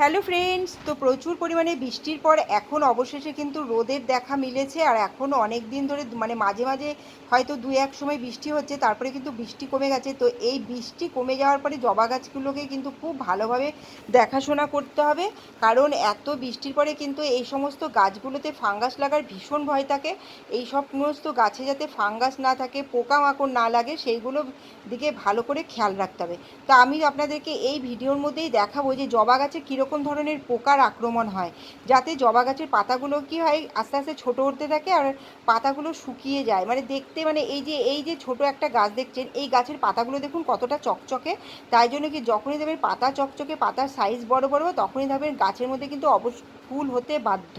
Hello friends তো প্রচুর পরিমাণে বৃষ্টির পর এখন অবশেষে কিন্তু রোদের দেখা মিলেছে আর এখনও অনেক দিন ধরে মানে মাঝে মাঝে হয়তো দু এক সময় বৃষ্টি হচ্ছে, তারপরে কিন্তু বৃষ্টি কমে গেছে। তো এই বৃষ্টি কমে যাওয়ার পরে জবা গাছগুলোকে কিন্তু খুব ভালোভাবে দেখাশোনা করতে হবে। কারণ এত বৃষ্টির পরে কিন্তু এই সমস্ত গাছগুলোতে ফাঙ্গাস লাগার ভীষণ ভয় থাকে। এই সব সমস্ত গাছে যাতে ফাঙ্গাস না থাকে, পোকামাকড় না লাগে, সেইগুলো দিকে ভালো করে খেয়াল রাখতে হবে। তো আমি আপনাদেরকে এই ভিডিওর মধ্যেই দেখাবো যে জবা গাছে কীরকম ধরনের পোকার আক্রমণ হয়, যাতে জবা গাছের পাতাগুলো কি হয়, আস্তে আস্তে ছোটো হতে থাকে আর পাতাগুলো শুকিয়ে যায়। মানে দেখতে মানে এই যে এই যে ছোট একটা গাছ দেখছেন, এই গাছের পাতাগুলো দেখুন কতটা চকচকে। তাই জন্য কি যখনই দেখবেন পাতা চকচকে, পাতার সাইজ বড় বড় তখনই দেখবেন গাছের মধ্যে কিন্তু অবশ্য ফুল হতে বাধ্য।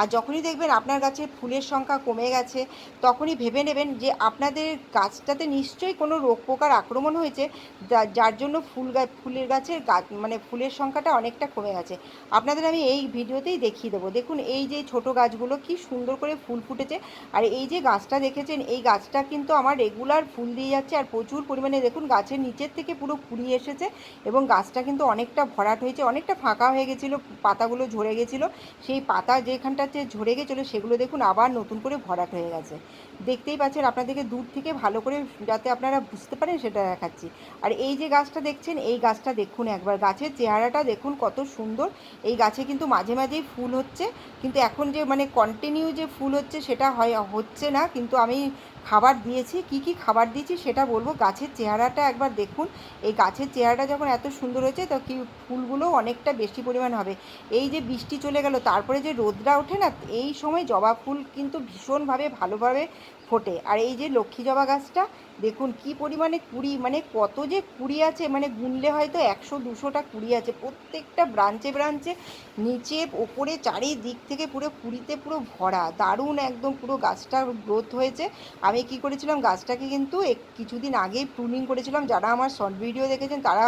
আর যখনই দেখবেন আপনার গাছে ফুলের সংখ্যা কমে গেছে, তখনই ভেবে নেবেন যে আপনাদের গাছটাতে নিশ্চয়ই কোনো রোগ পোকার আক্রমণ হয়েছে যার জন্য ফুল গাছ ফুলের গাছের গাছ মানে ফুলের সংখ্যাটা অনেকটা কমে গেছে। আপনাদের আমি এই ভিডিওতেই দেখিয়ে দেবো। দেখুন, এই যে ছোট গাছগুলো কি সুন্দর করে ফুল ফুটেছে, আর এই যে গাছটা দেখেছেন, এই গাছটা কিন্তু আমার রেগুলার ফুল দিয়ে যাচ্ছে, আর প্রচুর পরিমাণে দেখুন গাছের নিচের থেকে পুরো কুড়ি এসেছে, এবং গাছটা কিন্তু অনেকটা ভরাট হয়েছে, অনেকটা ফাঁকা হয়ে গেছিল, পাতাগুলো ঝরে গেছিল সেই পাতা যেখানটাতে ঝরে গেছিল সেগুলো দেখুন আবার নতুন করে ভরাট হয়ে গেছে। দেখতেই পাচ্ছেন আপনাদেরকে দূর থেকে ভালো করে যাতে আপনারা বুঝতে পারেন সেটা দেখাচ্ছি। আর এই যে গাছটা দেখছেন, এই গাছটা দেখুন একবার। গাছের চেহারাটা দেখুন কত সুন্দর। এই গাছে কিন্তু মাঝে মাঝেই ফুল হচ্ছে। কিন্তু এখন যে মানে কন্টিনিউ যে ফুল হচ্ছে সেটা হয়, হচ্ছে না। কিন্তু আমি খাবার দিয়েছি। কি কি খাবার দিয়েছি সেটা বলব। গাছের চেহারাটা একবার দেখুন। এই গাছের চেহারাটা যখন এত সুন্দর হয়েছে, তো কি ফুলগুলো অনেকটা বেশি পরিমাণ হবে। এই যে বৃষ্টি চলে গেল। তারপরে যে রোদরা ওঠে না, এই সময় জবা ফুল কিন্তু ভীষণভাবে ভালোভাবে ফোটে। আর এই যে লক্ষ্মী জবা গাছটা, দেখুন কি পরিমাণে কুড়ি মানে কত যে কুড়ি আছে মানে গুনলে হয়তো একশো দুশোটা কুড়ি আছে। প্রত্যেকটা ব্রাঞ্চে ব্রাঞ্চে, নিচে, ওপরে, চারিদিক থেকে পুরো কুড়িতে পুরো ভরা। দারুণ একদম পুরো গাছটার গ্রোথ হয়েছে। আমি কি করেছিলাম, গাছটাকে কিন্তু কিছুদিন আগেই প্রুনিং করেছিলাম। যারা আমার শর্ট ভিডিও দেখেছেন, তারা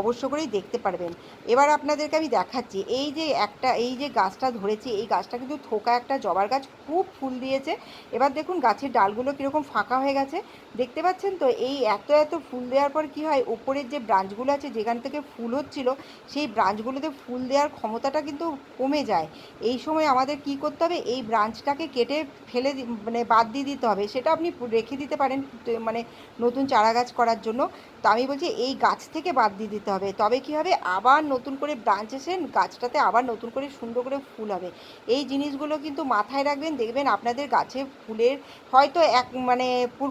অবশ্য করেই দেখতে পারবেন। এবার আপনাদেরকে আমি দেখাচ্ছি, এই যে একটা, এই যে গাছটা ধরেছি, এই গাছটা কিন্তু থোকা একটা জবার গাছ, খুব ফুল দিয়েছে। এবার দেখুন গাছের ডালগুলো কীরকম ফাঁকা হয়ে গেছে। দেখতে পাচ্ছেন তো, এই এত এত ফুল দেওয়ার পর কি হয় ওপরের যে ব্রাঞ্চগুলো আছে, যেখান থেকে ফুল হচ্ছিল, সেই ব্রাঞ্চগুলোতে ফুল দেওয়ার ক্ষমতাটা কিন্তু কমে যায়। এই সময় আমাদের কি করতে হবে, এই ব্রাঞ্চটাকে কেটে ফেলে মানে বাদ দিয়ে দিতে হবে। সেটা আপনি রেখে দিতে পারেন মানে নতুন চারা গাছ করার জন্য। তো আমি বলছি, এই গাছ থেকে বাদ দিয়ে দিতে হবে। তবে কি হবে? আবার নতুন করে ব্রাঞ্চ এসে গাছটাতে আবার নতুন করে সুন্দর করে ফুল হবে। এই জিনিসগুলো কিন্তু মাথায় রাখবেন। দেখবেন আপনাদের গাছে ফুলের হয়তো এক মানে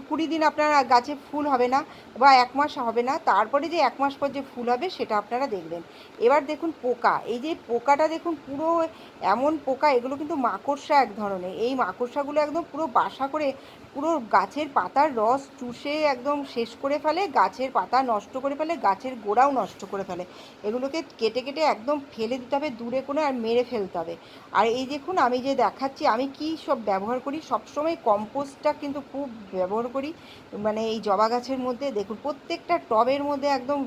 কুড়ি দিন আপনার গাছে ফুল হবে না বা এক মাস হবে না। তারপরে যে এক মাস পর যে ফুল হবে সেটা আপনারা দেখবেন। এবার দেখুন পোকা। এই যে পোকাটা দেখুন পুরো এমন পোকা, এগুলো কিন্তু মাকড়সা এক ধরনের। এই মাকড়সাগুলো একদম পুরো বাসা করে পুরো গাছের পাতার রস চুষে একদম শেষ করে ফেলে গাছের পাতা নষ্ট করে ফেলে, গাছের গোড়াও নষ্ট করে ফেলে। এগুলোকে কেটে কেটে একদম ফেলে দিতে হবে, দূরে কোনো আর মেরে ফেলতে হবে। আর এই দেখুন, আমি যে দেখাচ্ছি, আমি কি সব ব্যবহার করি? সবসময় কম্পোস্টটা কিন্তু খুব ব্যবহার করি। মানে এই জবা গাছের মধ্যে, দেখুন, প্রত্যেকটা টবের মধ্যে একদম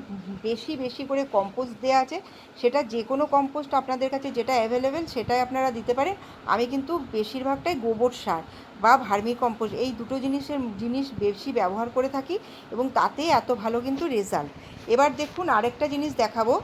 বেশি বেশি করে কম্পোস্ট দেওয়া আছে। সেটা যে কোনো কম্পোস্ট আপনাদের কাছে যেটা অ্যাভেলেবেল সেটাই আপনারা দিতে পারেন। আমি কিন্তু বেশিরভাগটাই গোবর সার। বা ভার্মি কম্পোস্ট, এই দুটো জিনিসের জিনিস বেশি ব্যবহার করে থাকি এবং তাতেই এত ভালো কিন্তু রেজাল্ট। এবার দেখুন আরেকটা জিনিস দেখাবো।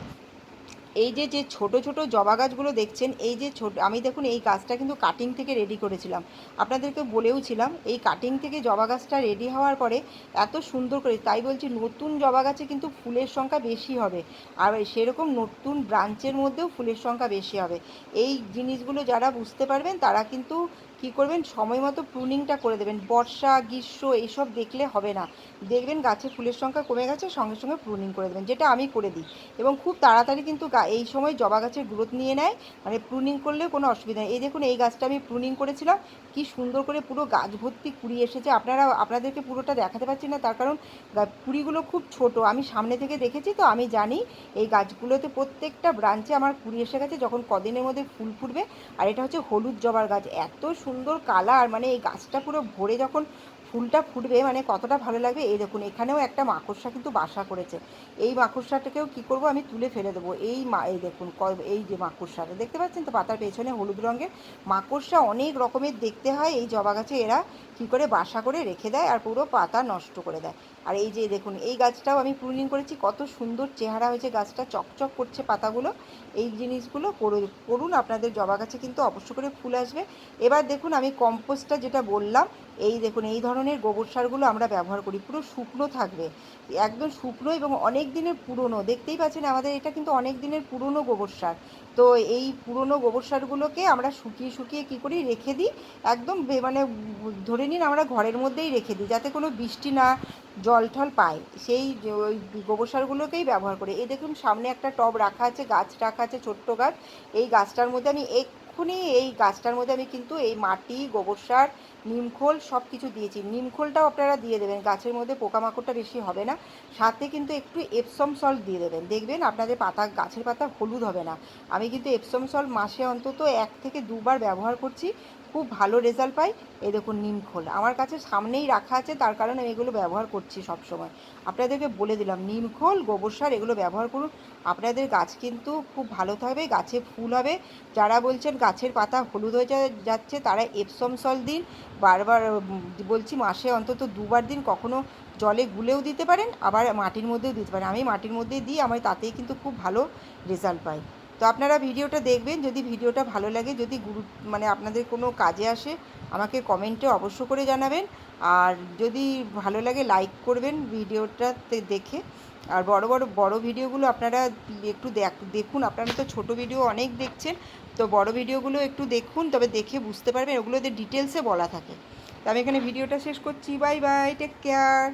এই যে যে ছোট ছোট জবা গাছগুলো দেখছেন, এই যে ছোট, আমি দেখুন এই গাছটা কিন্তু কাটিং থেকে রেডি করেছিলাম। আপনাদেরকে বলেও ছিলাম এই কাটিং থেকে জবা গাছটা রেডি হওয়ার পরে এত সুন্দর করে, তাই বলছি নতুন জবা গাছে কিন্তু ফুলের সংখ্যা বেশি হবে। আর সেরকম নতুন ব্রাঞ্চের মধ্যেও ফুলের সংখ্যা বেশি হবে। এই জিনিসগুলো যারা বুঝতে পারবেন, তারা কিন্তু কী করবেন? সময় মতো প্রুনিংটা করে দেবেন। বর্ষা, গ্রীষ্ম এইসব দেখলে হবে না। দেখবেন গাছে ফুলের সংখ্যা কমে গেছে, সঙ্গে সঙ্গে প্রুনিং করে দেবেন, যেটা আমি করে দিই। এবং খুব তাড়াতাড়ি কিন্তু এই সময় জবা গাছের গ্রোথ নিয়ে নেয়। মানে প্রুনিং করলে কোনো অসুবিধা নেই। এই দেখুন, এই গাছটা আমি প্রুনিং করেছিলাম। কি সুন্দর করে পুরো গাছ ভর্তি কুড়ি এসেছে। আপনারা, আপনাদেরকে পুরোটা দেখাতে পারছি না, তার কারণ কুড়িগুলো খুব ছোট। আমি সামনে থেকে দেখেছি তো, আমি জানি এই গাছগুলোতে প্রত্যেকটা ব্রাঞ্চে আমার কুড়ি এসে গেছে, যখন কদিনের মধ্যে ফুল ফুটবে। আর এটা হচ্ছে হলুদ জবার গাছ। এত সুন্দর কালার মানে এই গাছটা পুরো ভরে যখন ফুলটা ফুটবে মানে কতটা ভালো লাগবে? এই দেখুন, এখানেও একটা মাকড়সা কিন্তু বাসা করেছে। এই মাকড়সাটাকেও কি করব? আমি তুলে ফেলে দেবো। এই মা, এই দেখুন এই যে মাকড়সাটা, দেখতে পাচ্ছেন তো পাতার পেছনে হলুদ রঙের? মাকড়সা অনেক রকমের দেখতে হয়। এই জবা গাছে এরা কি করে বাসা করে রেখে দেয় আর পুরো পাতা নষ্ট করে দেয়। আর এই যে দেখুন, এই গাছটাও আমি প্রুনিং করেছি। কত সুন্দর চেহারা হয়েছে গাছটা, চকচক করছে পাতাগুলো। এই জিনিসগুলো করু- করুন। আপনাদের জবা গাছে কিন্তু অবশ্য করে ফুল আসবে। এবার দেখুন, আমি কম্পোস্টটা যেটা বললাম, এই দেখুন, এই ধরনের গোবর সারগুলো আমরা ব্যবহার করি। পুরো শুকনো থাকবে। একদম শুকনো এবং অনেক দিনের পুরনো। দেখতেই পাচ্ছেন আমাদের এটা কিন্তু অনেক দিনের পুরনো গোবর সার। তো এই পুরনো গোবর সারগুলোকে আমরা শুকিয়ে শুকিয়ে কী করি? রেখে দিই। একদম মানে ধরে নিন আমরা ঘরের মধ্যেই রেখে দিই যাতে কোনো বৃষ্টি না, জল টল পায়। সেই ওই গোবর সারগুলোকেই ব্যবহার করি। এই দেখুন সামনে একটা টব রাখা আছে, গাছ রাখা আছে, ছোট্ট গাছ। এই গাছটার মধ্যে আমি এক্ষুনি এই গাছটার মধ্যে আমি কিন্তু এই মাটি, গোবর সার নিমখোল সব কিছু দিয়েছি। নিমখোলটাও আপনারা দিয়ে দেবেন, গাছের মধ্যে পোকামাকড়টা বেশি হবে না। সাথে কিন্তু একটু এপসম সল্ট দিয়ে দেবেন। দেখবেন আপনাদের পাতা, গাছের পাতা হলুদ হবে না। আমি কিন্তু এপসম সল্ট মাসে অন্তত এক থেকে দুবার ব্যবহার করছি। খুব ভালো রেজাল্ট পাই। এই দেখুন নিমখোল আমার কাছে সামনেই রাখা আছে, তার কারণে আমি এগুলো ব্যবহার করছি সব সময় আপনাদেরকে বলে দিলাম নিমখোল গোবর সার, এগুলো ব্যবহার করুন। আপনাদের গাছ কিন্তু খুব ভালো থাকবে, গাছে ফুল হবে। যারা বলছেন গাছের পাতা হলুদ হয়ে যাচ্ছে, তারা এপসম সল দিন। বারবার বলছি মাসে অন্তত দুবার দিন, কখনো জলে গুলেও দিতে পারেন, আবার মাটির মধ্যেও দিতে পারেন। আমি মাটির মধ্যে দিই, আমার তাতেই কিন্তু খুব ভালো রেজাল্ট পাই। তো আপনারা ভিডিওটা দেখবেন, যদি ভিডিওটা ভালো লাগে, যদি গুরু মানে আপনাদের কোনো কাজে আসে, আমাকে কমেন্টে অবশ্য করে জানাবেন। আর যদি ভালো লাগে, লাইক করবেন ভিডিওটাতে দেখে। আর বড় বড় বড় ভিডিওগুলো আপনারা একটু দেখ- দেখুন। আপনারা তো ছোট ভিডিও অনেক দেখছেন, তো বড় ভিডিওগুলো একটু দেখুন, তবে দেখে বুঝতে পারবেন। ওগুলোতে ডিটেলসে বলা থাকে। তো আমি এখানে ভিডিওটা শেষ করছি। Bye bye, take care.